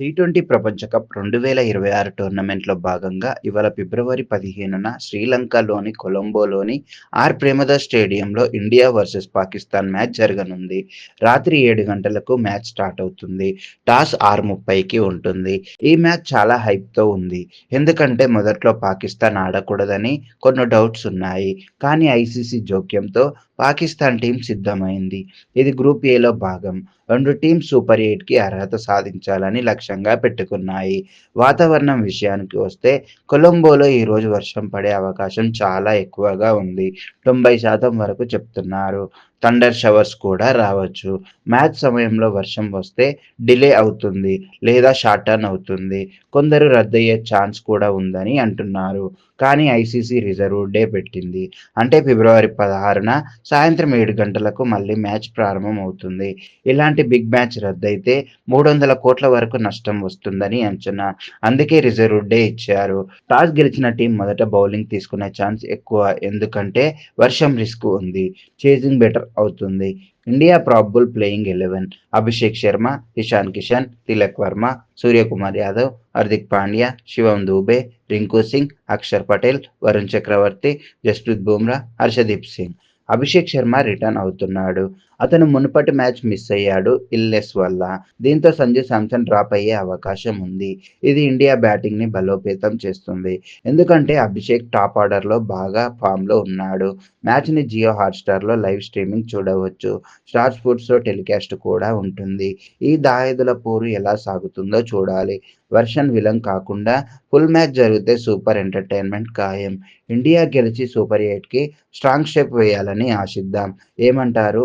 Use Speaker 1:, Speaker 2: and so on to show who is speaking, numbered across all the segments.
Speaker 1: T twenty ప్రపంచ cup రెండు వేల ఇరవై ఆరు టోర్నమెంట్లో భాగంగా ఇవాళ ఫిబ్రవరి పదిహేనున శ్రీలంకలోని కొలంబోలోని ఆర్ ప్రేమదాస్ స్టేడియంలో ఇండియా వర్సెస్ పాకిస్తాన్ మ్యాచ్ జరగనుంది. రాత్రి ఏడు గంటలకు మ్యాచ్ స్టార్ట్ అవుతుంది. టాస్ ఆరు ముప్పైకి ఉంటుంది. ఈ మ్యాచ్ చాలా హైప్తో ఉంది. ఎందుకంటే మొదట్లో పాకిస్తాన్ ఆడకూడదని కొన్ని డౌట్స్ ఉన్నాయి. కానీ ఐసీసీ జోక్యంతో పాకిస్తాన్ టీం సిద్ధమైంది. ఇది గ్రూప్ ఏలో భాగం. రెండు టీమ్స్ సూపర్ ఎయిట్కి అర్హత సాధించాలని లక్ష్యం లక్ష్యంగా పెట్టుకున్నాయి. వాతావరణం విషయానికి వస్తే కొలంబోలో ఈరోజు వర్షం పడే అవకాశం చాలా ఎక్కువగా ఉంది. తొంభై శాతం వరకు చెప్తున్నారు. థండర్ షవర్స్ కూడా రావచ్చు. మ్యాచ్ సమయంలో వర్షం వస్తే డిలే అవుతుంది లేదా షార్ట్ టర్న్ అవుతుంది. కొందరు రద్దయ్యే ఛాన్స్ కూడా ఉందని అంటున్నారు. కానీ ఐసీసీ రిజర్వ్ డే పెట్టింది. అంటే ఫిబ్రవరి పదహారున సాయంత్రం ఏడు గంటలకు మళ్ళీ మ్యాచ్ ప్రారంభం అవుతుంది ఇలాంటి బిగ్ మ్యాచ్ రద్దయితే మూడు వందల కోట్ల వరకు నష్టం వస్తుందని అంచనా. అందుకే రిజర్వ్ డే ఇచ్చారు. టాస్ గెలిచిన టీం మొదట బౌలింగ్ తీసుకునే ఛాన్స్ ఎక్కువ. ఎందుకంటే వర్షం రిస్క్ ఉంది. చేజింగ్ బెటర్ అవుతుంది. India probable playing eleven. Abhishek Sharma Ishan Kishan Tilak Varma Suryakumar Yadav Hardik Pandya Shivam Dube Rinku Singh Axar Patel Varun Chakravarthy Jasprit Bumrah Harshdeep Singh. Abhishek Sharma return అవుతున్నాడు. అతను మునుపటి match miss అయ్యాడు illness వల్ల. దీంతో Sanju Samson drop అయ్యే అవకాశం ఉంది. ఇది ఇండియా బ్యాటింగ్ని బలోపేతం చేస్తుంది. ఎందుకంటే అభిషేక్ టాప్ ఆర్డర్లో బాగా ఫామ్లో ఉన్నాడు. మ్యాచ్ని జియో హాట్స్టార్లో లైవ్ స్ట్రీమింగ్ చూడవచ్చు. స్టార్ స్పోర్ట్స్లో టెలికాస్ట్ కూడా ఉంటుంది. ఈ దాయదుల పోరు ఎలా సాగుతుందో చూడాలి. వర్షన్ విలం కాకుండా ఫుల్ మ్యాచ్ జరిగితే సూపర్ ఎంటర్టైన్మెంట్ ఖాయం. ఇండియా గెలిచి సూపర్ ఎయిట్కి స్ట్రాంగ్ స్టెప్ వేయాలని ఆశిద్దాం. ఏమంటారు?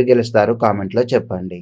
Speaker 1: ఎవరు గెలుస్తారో కామెంట్లో చెప్పండి.